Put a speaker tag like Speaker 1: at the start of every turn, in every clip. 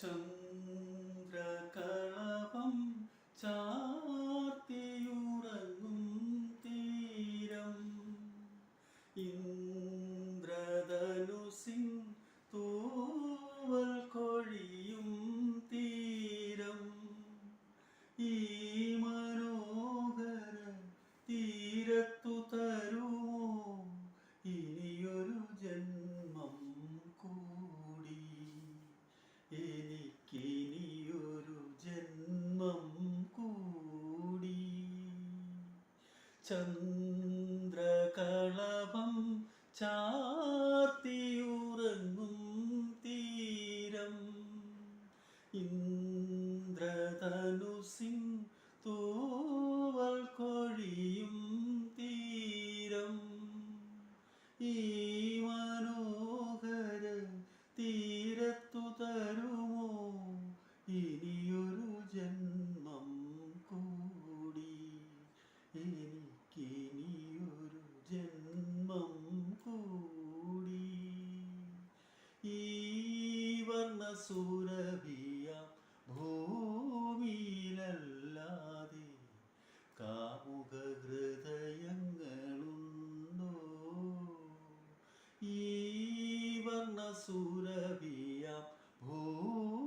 Speaker 1: ചന്ദ്രകളഭം ചാർത്തിയുറങ്ങും തീരം. ഇന്ദ്രധനുസിൻ തൂവൽ കൊഴിയും തീരം. ഈ മനോഹര തീരത്തു ചന്ദ്രകളഭം ചാർത്തിയുറങ്ങും തീരം. ഇന്ദ്രധനുസിൻ വർണസുരഭിയ ഭൂമിയിലല്ലാതെ കാമുക ഹൃദയങ്ങളുണ്ടോ? ഈ വർണസുരഭിയ ഭൂമിയിലല്ലാതെ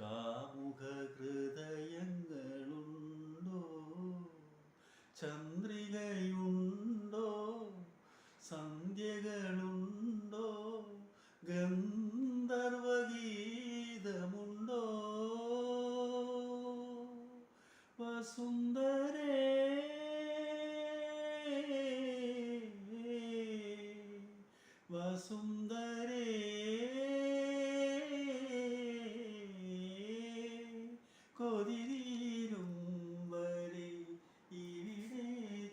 Speaker 1: കാമുക ഹൃദയങ്ങളുണ്ടോ? ചന്ദ്രികയുണ്ടോ? സന്ധ്യകളുണ്ടോ? വസുന്ധരേ വസുന്ദരേ. കൊതിരീരും വരെ ഇവിടെ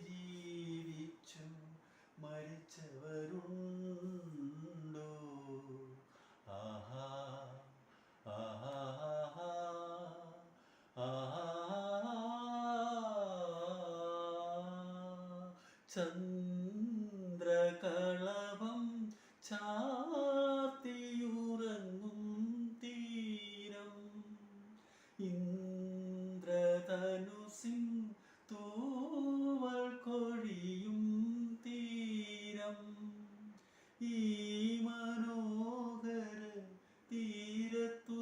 Speaker 1: ജീവിച്ചു മരിച്ചവരുണ്ടോ. ചന്ദ്രകളവം ചാത്തിയുറങ്ങും തീരം. ഇന്ദ്രധനുസിൻ തൂവൽ കൊഴിയും തീരം. ഈ മനോഹര തീരത്തു